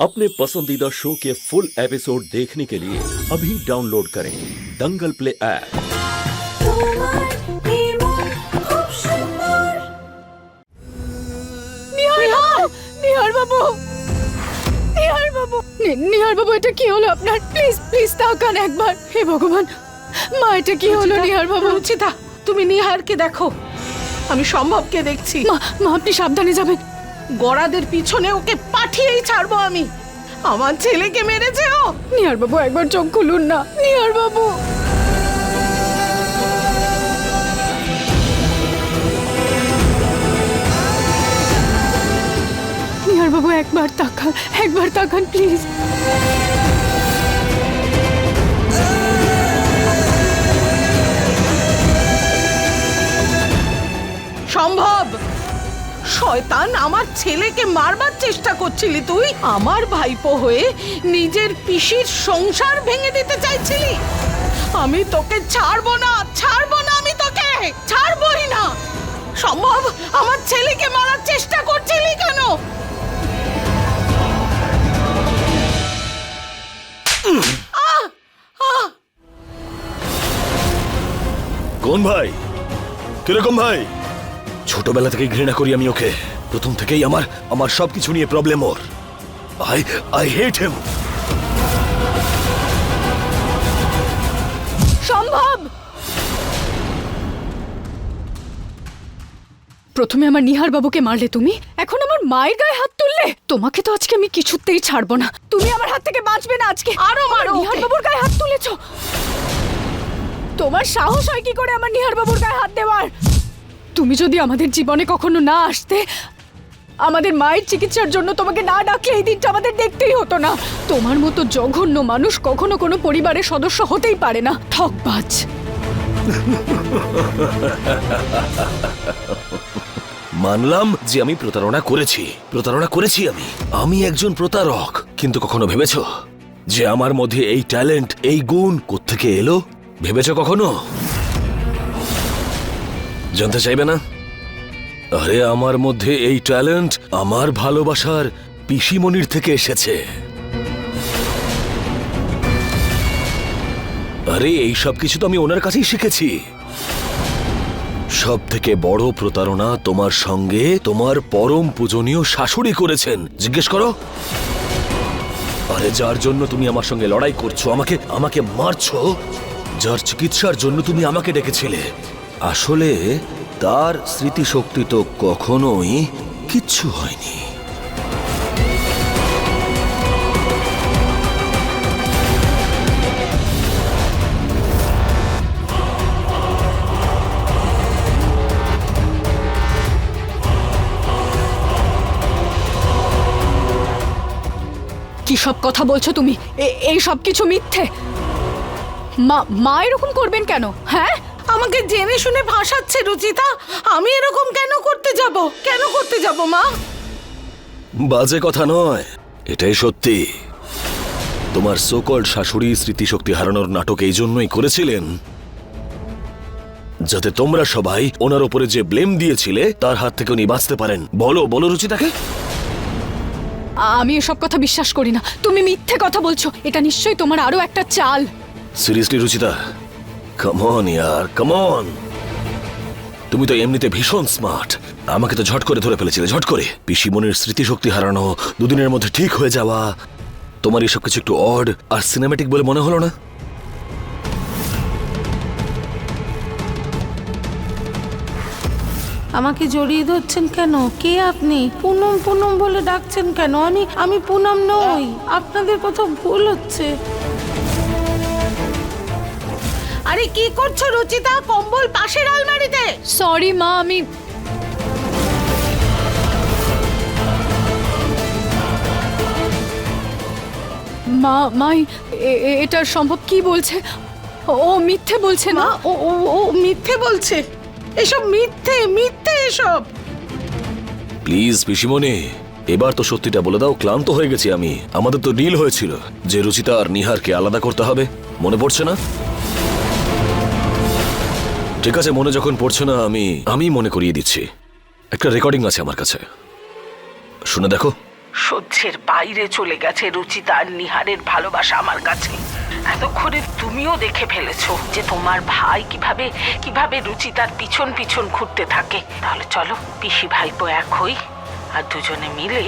अपने पसंदीदा शो के फुल एपिसोड देखने के लिए अभी डाउनलोड करें दंगल प्ले ऐप তোমার নির্মল খুব সুন্দর নিহার নিহার বাবু নিহার বাবু নি- নিহার বাবু এটা কি হলো আপনার প্লিজ প্লিজ তাকান একবার হে ভগবান মা এটা কি হলো নিহার বাবু রুচিতা তুমি নিহারকে দেখো আমি সম্ভবকে দেখছি মা মা আপনি সাবধানে যাবেন গড়াদের পিছনে ওকে পাঠিয়েই ছাড়বো আমি। আমার ছেলেকে মেরেছে ও। নিহার বাবু একবার চোখ খুলুন না। নিহার বাবু। নিহার বাবু একবার তাকান একবার তাকান প্লিজ। সম্ভব? শয়তান আমার ছেলেকে মারবার চেষ্টা করছিলি তুই? আমার ভাইপো হয়ে নিজের পিসির সংসার ভেঙে দিতে চাইছিলি? আমি তোকে ছাড়বো না ছাড়বো না আমি তোকে! ছাড়বই না! সম্ভব? আমার ছেলেকে মারার চেষ্টা করছিলি কেন? কোন ভাই? কীরকম ভাই? ছোটবেলা থেকে ঘৃণা করি আমি ওকে। প্রথম থেকেই আমার আমার সবকিছু নিয়ে প্রবলেম ওর। আই আই হেট হিম সম্ভব! প্রথমে আমার নিহার বাবুকে মারলে তুমি এখন আমার মায়ের গায়ে হাত তুললে? তোমাকে তো আজকে আমি কিছুতেই ছাড়বো না। তুমি আমার হাত থেকে বাঁচবে না আজকে। আরও মারো। নিহার বাবুর গায়ে হাত তুলেছো। তোমার সাহস হয় কি করে আমার নিহার বাবুর গায়ে হাত দেওয়ার? তুমি যদি আমাদের জীবনে কখনো না আসতে, আমাদের মায়ের চিকিৎসার জন্য তোমাকে না ডাকলে এই দিনটা আমাদের দেখতেই হতো না। তোমার মতো জঘন্য মানুষ কখনো কোনো পরিবারের সদস্য হতেই পারে না। ঠকবাজ মানলাম যে আমি প্রতারণা করেছি। প্রতারণা করেছি আমি। আমি একজন প্রতারক। কিন্তু কখনো ভেবেছো যে আমার মধ্যে এই ট্যালেন্ট, এই গুণ কোত্থেকে এলো? ভেবেছো কখনো? জানতে চাইবে না? আরে, আমার মধ্যে এই ট্যালেন্ট আমার ভালোবাসার পিসিমনির থেকে এসেছে। আরে, এই সব কিছু তো আমি ওনার কাছেই শিখেছি। সব থেকে বড় প্রতারণা তোমার সঙ্গে তোমার পরম পূজনীয় শাশুড়ি করেছেন। জিজ্ঞেস করো। আরে, যার জন্য তুমি আমার সঙ্গে লড়াই করছ, আমাকে আমাকে মারছো, যার চিকিৎসার জন্য তুমি আমাকে ডেকেছিলে। আসলে তার স্মৃতিশক্তি তো কখনোই কিচ্ছু হয়নি। কি সব কথা বলছো তুমি? এই সব কিছু মিথ্যে? মা মা এরকম করবেন কেন? হ্যাঁ? আমাকে জেনে শুনে ভাসাচ্ছে রুচিতা। আমি এরকম কেন করতে যাব? কেন করতে যাব মা? বাজে কথা নয়। এটাই সত্যি। তোমার সোকল্ড শাশুড়ি স্মৃতিশক্তি হারানোর নাটক এই জন্যই করেছিলেন যাতে তোমরা সবাই ওনার উপরে যে ব্লেম দিয়েছিলে তার হাত থেকে উনি বাঁচতে পারেন। বলো বলো রুচিতাকে। আমি এসব কথা বিশ্বাস করি না। তুমি মিথ্যে কথা বলছো। এটা নিশ্চয়ই তোমার আরও একটা চাল। সিরিয়াসলি রুচিতা? কমন ইয়ার তুমি তো এমনিতে ভীষণ স্মার্ট আমাকে তো ঝট করে ধরে ফেলেছিলে, ঝট করে। পিসিমনির স্মৃতিশক্তি হারানো, দুদিনের মধ্যে ঠিক হয়ে যাওয়া, তোমার এসব কিছু একটু অড আর সিনেমেটিক বলে মনে হলো না? আমাকে জড়িয়ে ধরছেন কেন? কে আপনি? পুনম পুনম বলে ডাকছেন কেন? আমি আমি পুনম নই। আপনাদের কোথাও ভুল হচ্ছে। আরে কি করছ রুচিতা? কম্বল পাশের আলমারিতে। সরি মা আমি মা মাই এটা সম্ভব কি বলছে? ও মিথ্যে বলছে না? ও ও ও মিথ্যে বলছে। এসব মিথ্যে মিথ্যে এসব। প্লিজ পিসিমনি এবার তো সত্যিটা বলে দাও ক্লান্ত হয়ে গেছি আমি। আমাদের তো ডিল হয়েছিল যে রুচিতা আর নিহারকে আলাদা করতে হবে। মনে পড়ছে না? ঠিক আছে, মনে যখন পড়ছে না, আমি আমি মনে করিয়ে দিচ্ছি। একটা রেকর্ডিং আছে আমার কাছে। শুনে দেখো। সহ্যের বাইরে চলে গেছে রুচিতা আর নিহারের ভালোবাসা আমার কাছে। এতক্ষণে তুমিও দেখে ফেলেছো যে তোমার ভাই কীভাবে কীভাবে রুচিতার পিছন পিছন ঘুরতে থাকে। তাহলে চলো, পিসি ভাইপো এক হই, আর দুজনে মিলে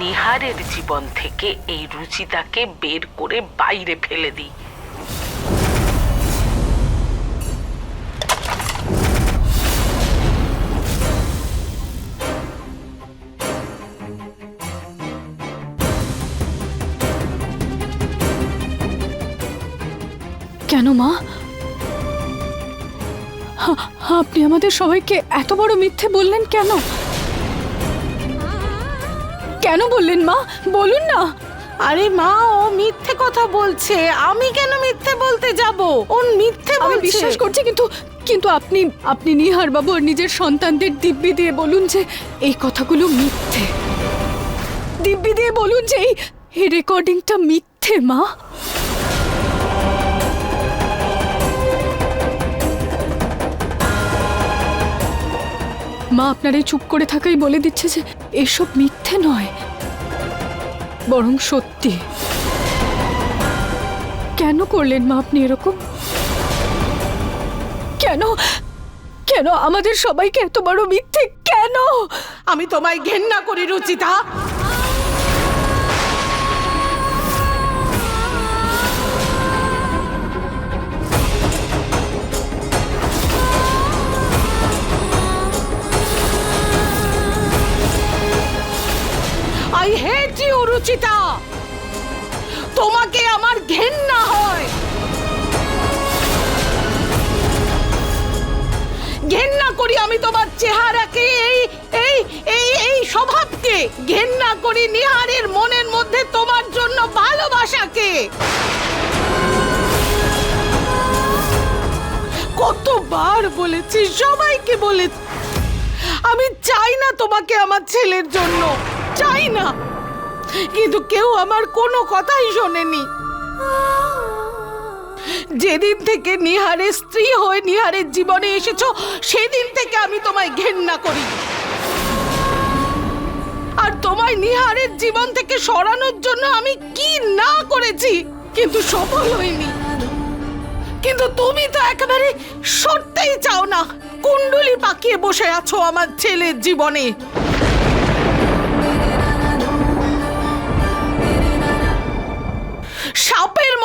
নিহারের জীবন থেকে এই রুচিতাকে বের করে বাইরে ফেলে দিই। কেন মা? আপনি আমাদের সবাইকে এত বড় মিথ্যে বললেন কেন? কেন বললেন মা? বলুন না। আরে মা ও মিথ্যে কথা বলছে। আমি কেন মিথ্যে বলতে যাব? ও মিথ্যে আমি বিশ্বাস করছি কিন্তু কিন্তু আপনি আপনি নিহার বাবু আর নিজের সন্তানদের দিব্যি দিয়ে বলুন যে এই কথাগুলো মিথ্যে। দিব্যি দিয়ে বলুন যে এই রেকর্ডিংটা মিথ্যে মা। মা আপনার এই চুপ করে থাকাই বলে দিচ্ছে যে এসব মিথ্যে নয়, বরং সত্যি। কেন করলেন মা আপনি এরকম? কেন? কেন আমাদের সবাইকে এত বড় মিথ্যে? কেন? আমি তোমায় ঘেন্না করি, Ruchita. I hate you, Ruchita. তোমাকে আমার ঘেন্না হয়। ঘেন্না করি আমি তোমার চেহারাকে, এই এই এই এই স্বভাবকে। ঘেন্না করি নিহারের মনের মধ্যে তোমার জন্য ভালোবাসাকে। কতবার বলেছি, সবাইকে বলেছি আমি চাই না তোমাকে আমার ছেলের জন্য। চাই না। কিন্তু কেউ আমার কোনো কথাই শোনেনি। যেদিন থেকে নিহারের স্ত্রী হয়ে নিহারের জীবনে এসেছ, সেদিন থেকে আমি তোমায় ঘেন্না করি। আর তোমায় নিহারের জীবন থেকে সরানোর জন্য আমি কি না করেছি, কিন্তু সফল হইনি। কিন্তু তুমি তো একেবারে সরতেই চাও না, কুণ্ডলি পাকিয়ে বসে আছো আমার ছেলের জীবনে।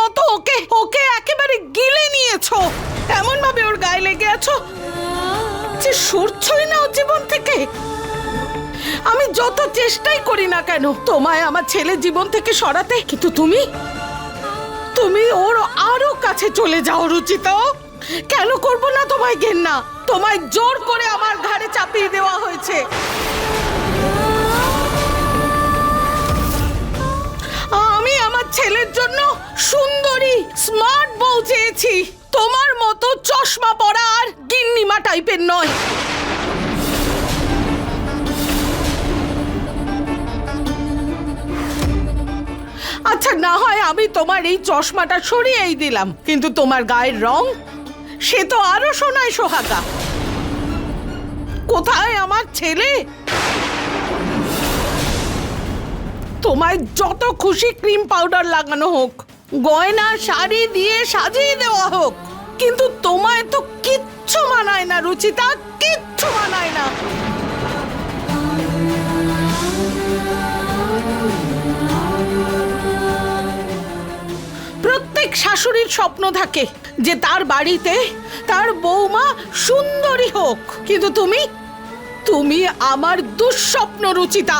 মতো ওকে ওকে একেবারে গিলে নিয়েছো। এমন ভাবে ওর গায়ে লেগে আছো যে সরছই না ওর জীবন থেকে। আমি যত চেষ্টাই করি না কেন, তোমায় আমার ছেলে জীবন থেকে সরাতে, কিন্তু তুমি তুমি ওর আরও কাছে চলে যাও, রুচিত। কেন করব না তোমায় ঘেন্না? তোমায় জোর করে আমার ঘাড়ে চাপিয়ে দেওয়া হয়েছে। ছেলের জন্য সুন্দরী স্মার্ট বউ চেয়েছি। তোমার মতো চশমা পরা আর গিন্নিমা টাইপের নয়। আচ্ছা না হয় আমি তোমার এই চশমাটা সরিয়েই দিলাম, কিন্তু তোমার গায়ের রং? সে তো আরও সোনায় সোহাগা। কোথায় আমার ছেলে? তোমায় যত খুশি ক্রিম পাউডার লাগানো হোক, গয়না, শাড়ি দিয়ে সাজিয়ে দেওয়া হোক, কিন্তু তোমায় তো কিচ্ছু মানায় না, রুচিতা, কিচ্ছু মানায় না। প্রত্যেক শাশুড়ির স্বপ্ন থাকে যে তার বাড়িতে তার বৌমা সুন্দরী হোক। কিন্তু তুমি তুমি আমার দুঃস্বপ্ন, রুচিতা।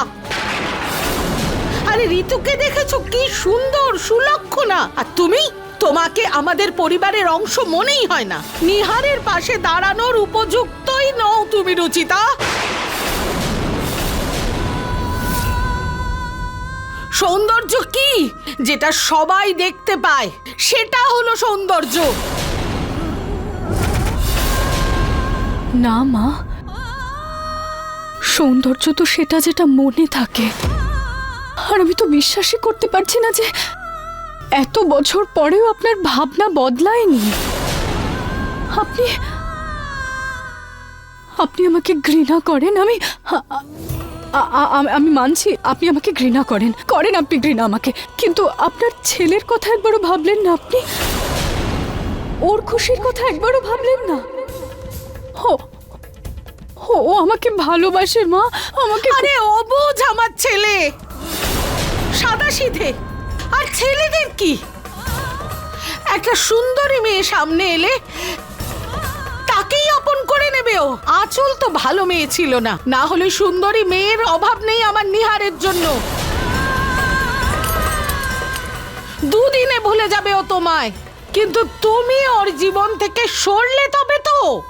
আরে ঋতুকে দেখেছ? কি সুন্দর, সুলক্ষণা। আর তুমি? তোমাকে আমাদের পরিবারের অংশ মনেই হয় না। নিহারের পাশে দাঁড়ানোর উপযুক্তই নও তুমি, রুচিতা। সৌন্দর্য কি? যেটা সবাই দেখতে পায়, সেটা হলো সৌন্দর্য। না, মা। সৌন্দর্য তো সেটা যেটা মনে থাকে। আর আমি তো বিশ্বাসই করতে পারছি না যে এত বছর পরেও আপনার ভাবনা বদলায়নি। আপনি আপনি আমাকে ঘৃণা করেন আমি আমি মানছি আপনি আমাকে ঘৃণা করেন করেন আপনি ঘৃণা আমাকে কিন্তু আপনার ছেলের কথা একবারও ভাবলেন না আপনি? ওর খুশির কথা একবারও ভাবলেন না? হো, ও আমাকে ভালোবাসে মা আমাকে আরে অবুঝ আমার ছেলে! সাদা আর ছেলেদের কি? একটা সুন্দরী মেয়ে সামনে এলে তাকেই আপন করে নেবে ও। আঁচল তো ভালো মেয়ে ছিল না। না হলে সুন্দরী মেয়ের অভাব নেই আমার নিহারের জন্য। দুদিনে ভুলে যাবে ও তোমায়। কিন্তু তুমি ওর জীবন থেকে সরলে তবে তো।